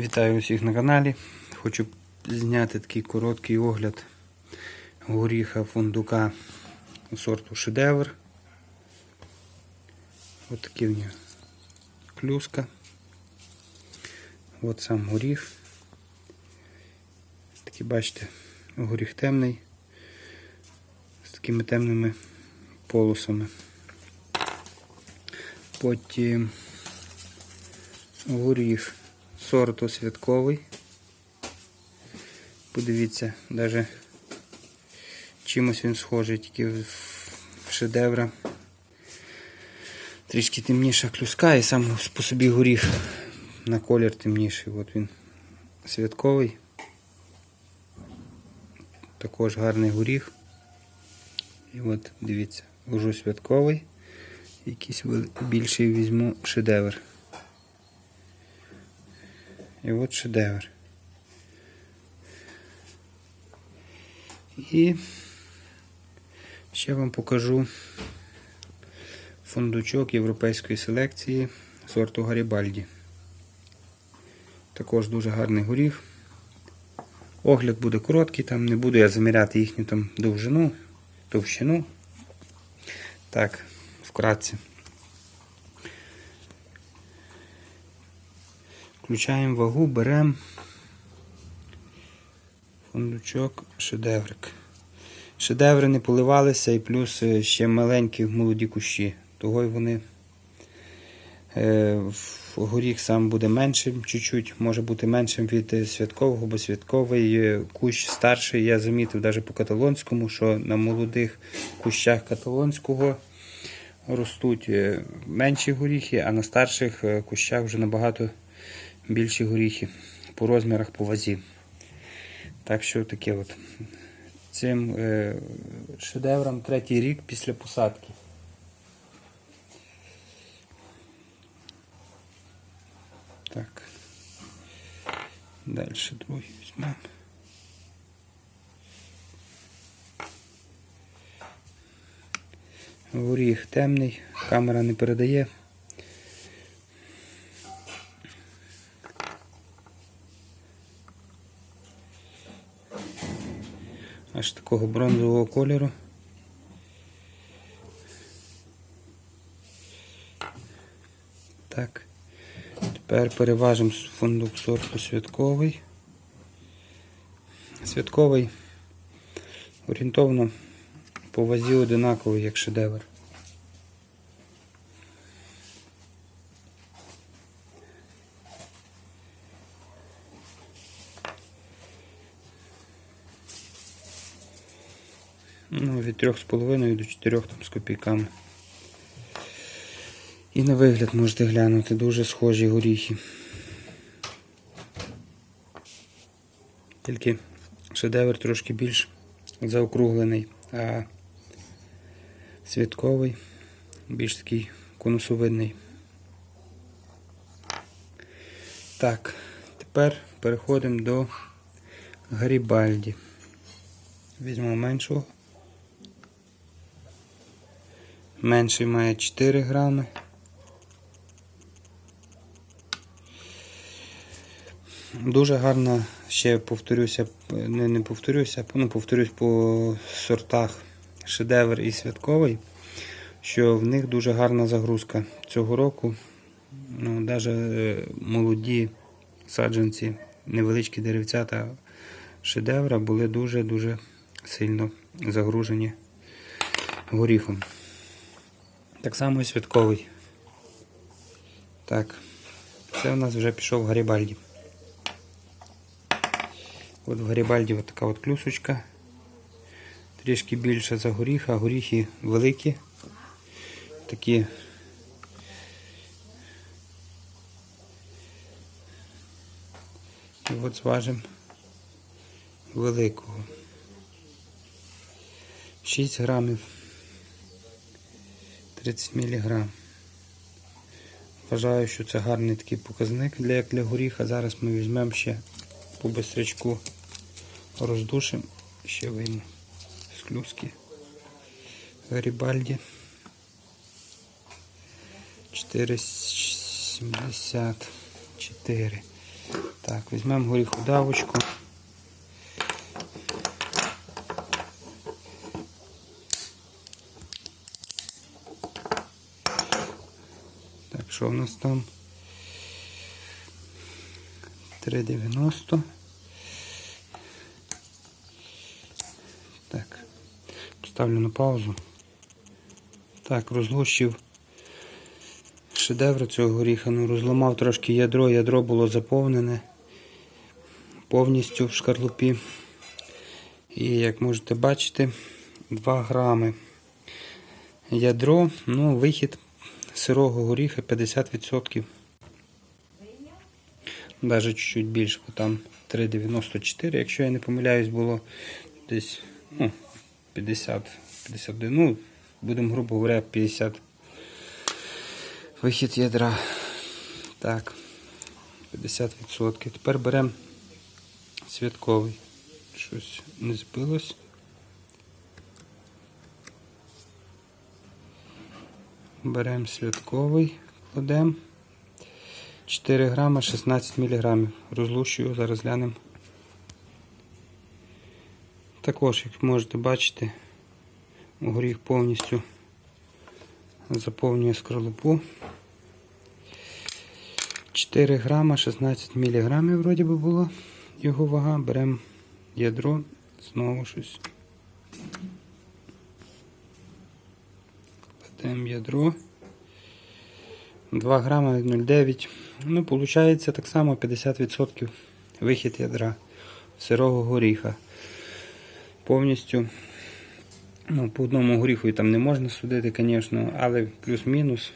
Вітаю усіх на каналі. Хочу зняти такий короткий огляд горіха фундука сорту шедевр. Ось такий в нього клюска. От сам горіх. Такий, бачите, горіх темний з такими темними полосами. Потім горіх сорту святковий. Подивіться, навіть чимось він схожий, тільки в шедевра. Трішки темніша клюска і сам по собі горіх на колір темніший. От він святковий. Також гарний горіх. І от дивіться, ложу святковий. Якийсь більший візьму шедевр. І от шедевр. І ще вам покажу фундучок європейської селекції сорту Гарібальді. Також дуже гарний горіх. Огляд буде короткий, там не буду я заміряти їхню там довжину, товщину. Так, вкратце. Включаємо вагу, беремо фундучок, шедеврик. Шедеври не поливалися і плюс е, ще маленькі молоді кущі. Того й вони е, горіх сам буде меншим, чуть-чуть, може бути меншим від е, святкового, бо святковий е, кущ старший. Я замітив навіть по каталонському, що на молодих кущах каталонського ростуть менші горіхи, а на старших кущах вже набагато більші горіхи по розмірах, по вазі. Так що таке от. Цим е, шедевром третій рік після посадки. Так. Далі другий візьмемо. Горіх темний, камера не передає. Аж такого бронзового кольору. Так. Тепер переважимо фундук сорту святковий. Святковий орієнтовно по вазі одинаковий, як шедевр. Ну, від 3,5 до 4 там, з копійками. І на вигляд можете глянути, дуже схожі горіхи. Тільки шедевр трошки більш заокруглений, а святковий більш такий конусовидний. Так, тепер переходимо до Гарібальді. Візьмемо меншого. Менший має 4 грами. Дуже гарно, ще повторюся, не, не повторюся, ну, повторюсь по сортах шедевр і святковий, що в них дуже гарна загрузка цього року. Ну, навіть молоді саджанці, невеличкі деревцята шедевра були дуже-дуже сильно загружені горіхом. Так само і святковий. Так, це у нас вже пішов Гарібальді. От в Гарібальді от така от клюсочка. Трішки більше за горіх, а горіхи великі. Такі. І от зважимо великого. 6 грамів. 30 мг. Вважаю, що це гарний такий показник для як для горіха. Зараз ми візьмемо ще по бистрячку роздушимо, ще вийму з клюски Гарібальді 4,74. Так, візьмемо горіху давочку. Так, що в нас там? 3,90. Так. Ставлю на паузу. Так, розлущив шедевр цього горіха. Ну, розламав трошки ядро, ядро було заповнене повністю в шкарлупі. І як можете бачити, 2 грами. Ядро, ну, вихід сирого горіха 50%. Навіть чуть більше, бо там 3,94, якщо я не помиляюсь, було десь ну, 50, 51, ну, будемо, грубо говоря, 50 вихід ядра. Так, 50%. Тепер беремо святковий. Щось не збилось. Беремо святковий, кладемо. 4 грама 16 міліграмів. Розлущую, зараз глянемо. Також, як можете бачити, горіх повністю заповнює скорлупу. 4 грама 16 міліграмів вроді би було його вага. Беремо ядро, знову щось. Кладемо ядро. 2 грама 0,9. Ну, виходить так само 50% вихід ядра сирого горіха. Повністю. Ну, по одному горіху і там не можна судити, звісно, але плюс-мінус.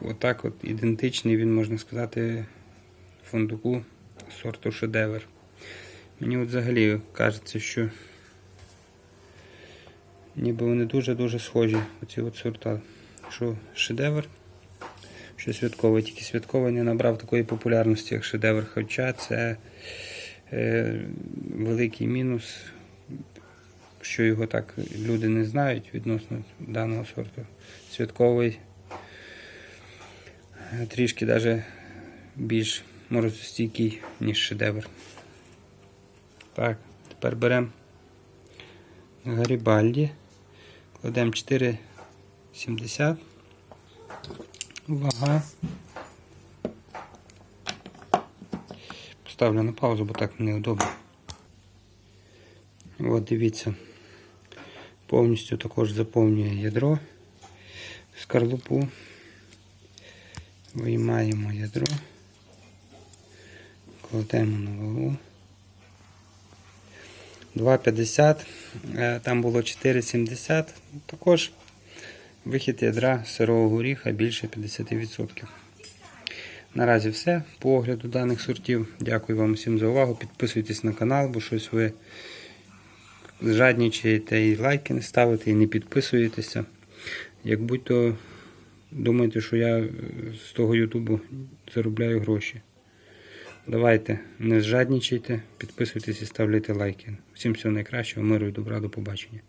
Отак от ідентичний він, можна сказати, фундуку сорту шедевр. Мені от взагалі кажеться, що ніби вони дуже-дуже схожі, оці от сорта. Що шедевр, що святковий, тільки святковий не набрав такої популярності, як шедевр. Хоча це е, великий мінус, що його так люди не знають відносно даного сорту. Святковий е, трішки навіть більш морозостійкий, ніж шедевр. Так, тепер беремо Гарібальді, кладемо 4,70. Вага. Поставлю на паузу, бо так неудобно. От дивіться, повністю також заповнює ядро, скорлупу. Виймаємо ядро, кладемо на вагу. 2,50, е, там було 4,70, також вихід ядра сирого горіха більше 50%. Наразі все по огляду даних сортів. Дякую вам всім за увагу. Підписуйтесь на канал, бо щось ви жаднічаєте і лайки не ставите, і не підписуєтеся. Як будь-то думаєте, що я з того Ютубу заробляю гроші. Давайте, не жадничайте, підписуйтесь і ставляйте лайки. Всім всього найкращого, миру і добра, до побачення.